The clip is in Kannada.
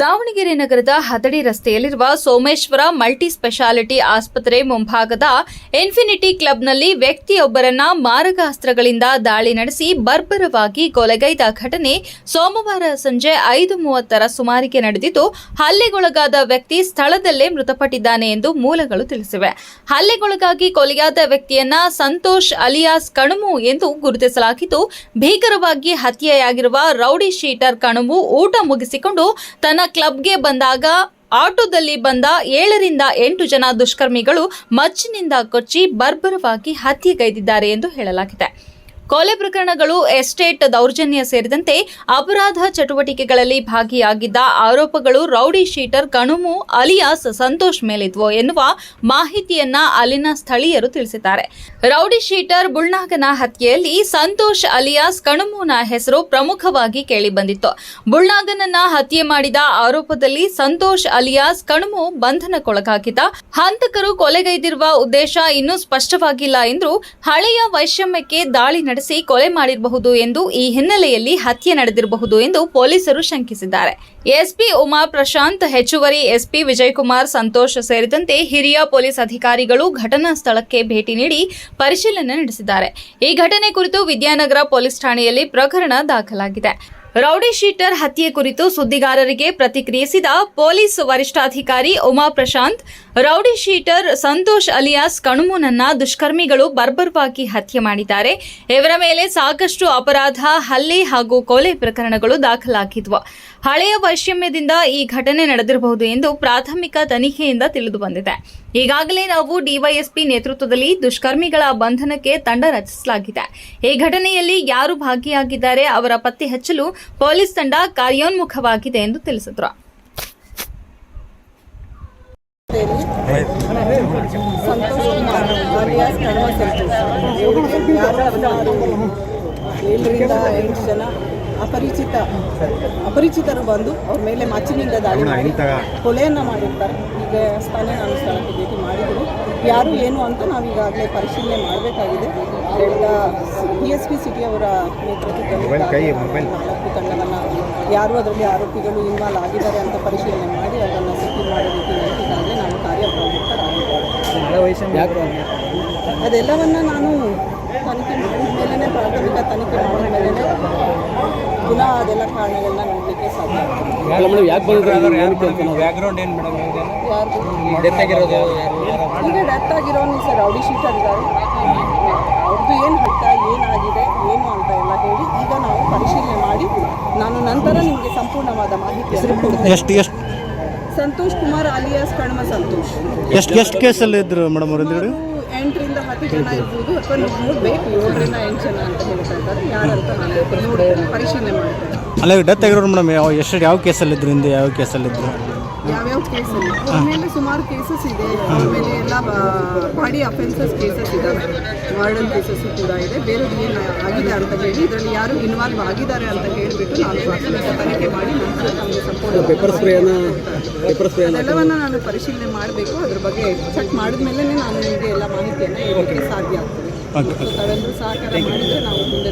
ದಾವಣಗೆರೆ ನಗರದ ಹದಡಿ ರಸ್ತೆಯಲ್ಲಿರುವ ಸೋಮೇಶ್ವರ ಮಲ್ಟಿ ಸ್ಪೆಷಾಲಿಟಿ ಆಸ್ಪತ್ರೆ ಮುಂಭಾಗದ ಇನ್ಫಿನಿಟಿ ಕ್ಲಬ್ನಲ್ಲಿ ವ್ಯಕ್ತಿಯೊಬ್ಬರನ್ನ ಮಾರಕಾಸ್ತ್ರಗಳಿಂದ ದಾಳಿ ನಡೆಸಿ ಬರ್ಬರವಾಗಿ ಕೊಲೆಗೈದ ಘಟನೆ ಸೋಮವಾರ ಸಂಜೆ ಐದು ಮೂವತ್ತರ ಸುಮಾರಿಗೆ ನಡೆದಿದ್ದು, ಹಲ್ಲೆಗೊಳಗಾದ ವ್ಯಕ್ತಿ ಸ್ಥಳದಲ್ಲೇ ಮೃತಪಟ್ಟಿದ್ದಾನೆ ಎಂದು ಮೂಲಗಳು ತಿಳಿಸಿವೆ. ಹಲ್ಲೆಗೊಳಗಾಗಿ ಕೊಲೆಯಾದ ವ್ಯಕ್ತಿಯನ್ನ ಸಂತೋಷ್ ಅಲಿಯಾಸ್ ಕಣುಮು ಎಂದು ಗುರುತಿಸಲಾಗಿದ್ದು, ಭೀಕರವಾಗಿ ಹತ್ಯೆಯಾಗಿರುವ ರೌಡಿ ಶೀಟರ್ ಕಣುಮು ಊಟ ಮುಗಿಸಿಕೊಂಡು ತನ್ನ ಕ್ಲಬ್ಗೆ ಬಂದಾಗ ಆಟೋದಲ್ಲಿ ಬಂದ ಏಳರಿಂದ ಎಂಟು ಜನ ದುಷ್ಕರ್ಮಿಗಳು ಮಚ್ಚಿನಿಂದ ಕೊಚ್ಚಿ ಬರ್ಬರವಾಗಿ ಹತ್ಯೆಗೈದಿದ್ದಾರೆ ಎಂದು ಹೇಳಲಾಗಿದೆ. ಕೊಲೆ ಪ್ರಕರಣಗಳು ಎಸ್ಟೇಟ್ ದೌರ್ಜನ್ಯ ಸೇರಿದಂತೆ ಅಪರಾಧ ಚಟುವಟಿಕೆಗಳಲ್ಲಿ ಭಾಗಿಯಾಗಿದ್ದ ಆರೋಪಗಳು rowdy sheeter Kanumu alias Santosh ಮೇಲಿದ್ವು ಎನ್ನುವ ಮಾಹಿತಿಯನ್ನ ಅಲ್ಲಿನ ಸ್ಥಳೀಯರು ತಿಳಿಸಿದ್ದಾರೆ. ರೌಡಿ ಶೀಟರ್ ಬುಳ್ನಾಗನ ಹತ್ಯೆಯಲ್ಲಿ ಸಂತೋಷ್ ಅಲಿಯಾಸ್ ಕಣುಮುನ ಹೆಸರು ಪ್ರಮುಖವಾಗಿ ಕೇಳಿಬಂದಿತ್ತು. ಬುಳ್ನಾಗನನ್ನ ಹತ್ಯೆ ಮಾಡಿದ ಆರೋಪದಲ್ಲಿ ಸಂತೋಷ್ ಅಲಿಯಾಸ್ ಕಣುಮು ಬಂಧನಕ್ಕೊಳಗಾಗಿದ್ದ. ಹಂತಕರು ಕೊಲೆಗೈದಿರುವ ಉದ್ದೇಶ ಇನ್ನೂ ಸ್ಪಷ್ಟವಾಗಿಲ್ಲ ಎಂದು ಹಳೆಯ ವೈಷಮ್ಯಕ್ಕೆ ದಾಳಿ ನಡೆಸಿ ಕೊಲೆ ಮಾಡಿರಬಹುದು ಎಂದು ಈ ಹಿನ್ನೆಲೆಯಲ್ಲಿ ಹತ್ಯೆ ನಡೆದಿರಬಹುದು ಎಂದು ಪೊಲೀಸರು ಶಂಕಿಸಿದ್ದಾರೆ. ಎಸ್ಪಿ ಉಮಾ ಪ್ರಶಾಂತ್, ಹೆಚ್ಚುವರಿ ಎಸ್ಪಿ ವಿಜಯಕುಮಾರ್, ಸಂತೋಷ್ ಸೇರಿದಂತೆ ಹಿರಿಯ ಪೊಲೀಸ್ ಅಧಿಕಾರಿಗಳು ಘಟನಾ ಸ್ಥಳಕ್ಕೆ ಭೇಟಿ ನೀಡಿ ಪರಿಶೀಲನೆ ನಡೆಸಿದ್ದಾರೆ. ಈ ಘಟನೆ ಕುರಿತು ವಿದ್ಯಾನಗರ ಪೊಲೀಸ್ ಠಾಣೆಯಲ್ಲಿ ಪ್ರಕರಣ ದಾಖಲಾಗಿದೆ. ರೌಡಿ ಶೀಟರ್ ಹತ್ಯೆ ಕುರಿತು ಸುದ್ದಿಗಾರರಿಗೆ ಪ್ರತಿಕ್ರಿಯಿಸಿದ ಪೊಲೀಸ್ ವರಿಷ್ಠಾಧಿಕಾರಿ Uma Prashant, rowdy sheeter Santosh alias ಕಣುಮುನನ್ನ ದುಷ್ಕರ್ಮಿಗಳು ಬರ್ಬರ್ವಾಗಿ ಹತ್ಯೆ ಮಾಡಿದ್ದಾರೆ. ಇವರ ಮೇಲೆ ಸಾಕಷ್ಟು ಅಪರಾಧ, ಹಲ್ಲೆ ಹಾಗೂ ಕೊಲೆ ಪ್ರಕರಣಗಳು ದಾಖಲಾಗಿದ್ವು. ಹಳೆಯ ವೈಷಮ್ಯದಿಂದ ಈ ಘಟನೆ ನಡೆದಿರಬಹುದು ಎಂದು ಪ್ರಾಥಮಿಕ ತನಿಖೆಯಿಂದ ತಿಳಿದು ಬಂದಿದೆ. ಈಗಾಗಲೇ ನಾವು ಡಿವೈಎಸ್ಪಿ ನೇತೃತ್ವದಲ್ಲಿ ದುಷ್ಕರ್ಮಿಗಳ ಬಂಧನಕ್ಕೆ ತಂಡ ರಚಿಸಲಾಗಿದೆ. ಈ ಘಟನೆಯಲ್ಲಿ ಯಾರು ಭಾಗಿಯಾಗಿದ್ದಾರೆ, ಅವರ ಪತ್ತೆ ಹಚ್ಚಲು ಪೊಲೀಸ್ ತಂಡ ಕಾರ್ಯೋನ್ಮುಖವಾಗಿದೆ ಎಂದು ತಿಳಿಸಿದರು. ಏಳರಿಂದ ಎಂಟು ಜನ ಅಪರಿಚಿತ ಅಪರಿಚಿತರು ಬಂದು ಅವ್ರ ಮೇಲೆ ಮಚ್ಚಿನಿಂದ ದಾಳಿ ಮಾಡಿ ಕೊಲೆಯನ್ನು ಮಾಡಿರ್ತಾರೆ. ಈಗ ಸ್ಥಾನೇ ನಾನು ಸ್ಥಳಕ್ಕೆ ಭೇಟಿ ಮಾಡಿದರು. ಯಾರು ಏನು ಅಂತ ನಾವು ಈಗಾಗಲೇ ಪರಿಶೀಲನೆ ಮಾಡಬೇಕಾಗಿದೆ. ಕಳೆದ ಬಿ ಎಸ್ ಪಿ ಸಿಟಿ ಅವರ ನೇತೃತ್ವದಲ್ಲಿ ನಾಲ್ಕು ತಂಡವನ್ನು ಯಾರು ಅದರಲ್ಲಿ ಆರೋಪಿಗಳು ಇನ್ವಾಲ್ವ್ ಆಗಿದ್ದಾರೆ ಅಂತ ಪರಿಶೀಲನೆ ಮಾಡಿ ಅದನ್ನು ಸಿಟಿ ಮಾಡೋ ರೀತಿಯಲ್ಲಿ ಈಗಾಗಲೇ ಕಾರ್ಯ ಕಾರ್ಯಪ್ರವೃತ್ತರಾಗಿದ್ದೇವೆ ಅದೆಲ್ಲವನ್ನು ನಾನು ತನಿಖೆ ಮಾಡಿದ ಮೇಲೇ ತನಿಖೆ ಮಾಡಿದ ಮೇಲೆ ಪುನಃ ಅದೆಲ್ಲ ಕಾರಣಗಳನ್ನ ನೋಡಲಿಕ್ಕೆ ಸಾಧ್ಯ. ಮೇಡಮ್ ಯಾಕೆ ಬ್ಯಾಕ್ಗ್ರೌಂಡ್ ಏನು ಮೇಡಮ್ ಡೆತ್ ಆಗಿರೋದು ಯಾರು? ಈಗ ಡೆತ್ ಆಗಿರೋನು ಸರ್ ರೌಡಿ ಶೀಟರ್ ಇದ್ದಾರೆ. ಅವ್ರದ್ದು ಏನು ಹತ್ತ ಏನಾಗಿದೆ ಏನು ಅಂತ ಎಲ್ಲ ಹೇಳಿ ಈಗ ನಾವು ಪರಿಶೀಲನೆ ಮಾಡಿ ನಾನು ನಂತರ ನಿಮಗೆ ಸಂಪೂರ್ಣವಾದ ಮಾಹಿತಿ ಕೊಡ್ತೇನೆ ಎಷ್ಟು ಎಷ್ಟು? ಸಂತೋಷ್ ಕುಮಾರ್ ಅಲಿಯಾಸ್ ಕಣ್ಮ ಸಂತೋಷ್. ಎಷ್ಟು ಎಷ್ಟು ಕೇಸಲ್ಲಿ ಇದ್ರು ಮೇಡಮ್ ಅವ್ರು ಹಿಂದ್ಗಡೆ ಎಂಟರಿಂದ ಹತ್ತು ಜನ ಇರ್ಬೋದು ಅಥವಾ ನೋಡಬೇಕು ಏಳರಿಂದ ಎಂಟು ಜನ ಅಂತ ಹೇಳ್ತಾ ಇದ್ದಾರೆ. ಯಾರಂತ ನಾನು ನೋಡಿ ಪರಿಶೀಲನೆ ಮಾಡ್ತೇನೆ. ಅಲ್ಲ ಡೆತ್ ಆಗಿರೋರು ಮೇಡಮ್ ಯಾವ ಎಷ್ಟು ಯಾವ ಕೇಸಲ್ಲಿ ಇದ್ರು ಹಿಂದೆ ಯಾವ ಕೇಸಲ್ಲಿ ಇದ್ರು? ಯಾವ್ಯಾವ ಕೇಸಲ್ಲಿ ಆಮೇಲೆ ಮೇಲೆ ಸುಮಾರು ಕೇಸಸ್ ಇದೆ. ಆಮೇಲೆ ಮೇಲೆ ಎಲ್ಲ ಬಾಡಿ ಅಫೆನ್ಸಸ್ ಕೇಸಸ್ ಇದ್ದಾವೆ ವಾರ್ಡನ್ ಕೇಸಸ್ ಕೂಡ ಇದೆ. ಬೇರೆ ಏನು ಆಗಿದೆ ಅಂತ ಹೇಳಿ ಇದರಲ್ಲಿ ಯಾರು ಇನ್ವಾಲ್ವ್ ಆಗಿದ್ದಾರೆ ಅಂತ ಹೇಳಿಬಿಟ್ಟು ನಾನು ತನಿಖೆ ಮಾಡಿ ನಂತರ ನಮಗೆ ಸಂಪೂರ್ಣ ಪೇಪರ್ ಸ್ಪ್ರೇನ ಪೇಪರ್ ಸ್ಪ್ರೇ ಅದೆಲ್ಲವನ್ನು ನಾನು ಪರಿಶೀಲನೆ ಮಾಡಬೇಕು. ಅದ್ರ ಬಗ್ಗೆ ಚೆಕ್ ಮಾಡಿದ ಮೇಲೆ ನಾನು ನಿಮಗೆ ಎಲ್ಲ ಮಾಹಿತಿಯನ್ನು ಹೇಳಲಿಕ್ಕೆ ಸಾಧ್ಯ ಆಗ್ತದೆ. ತಾವೆಲ್ಲರೂ ಸಹಕಾರ ಮಾಡಿದರೆ ನಾವು ಮುಂದೆ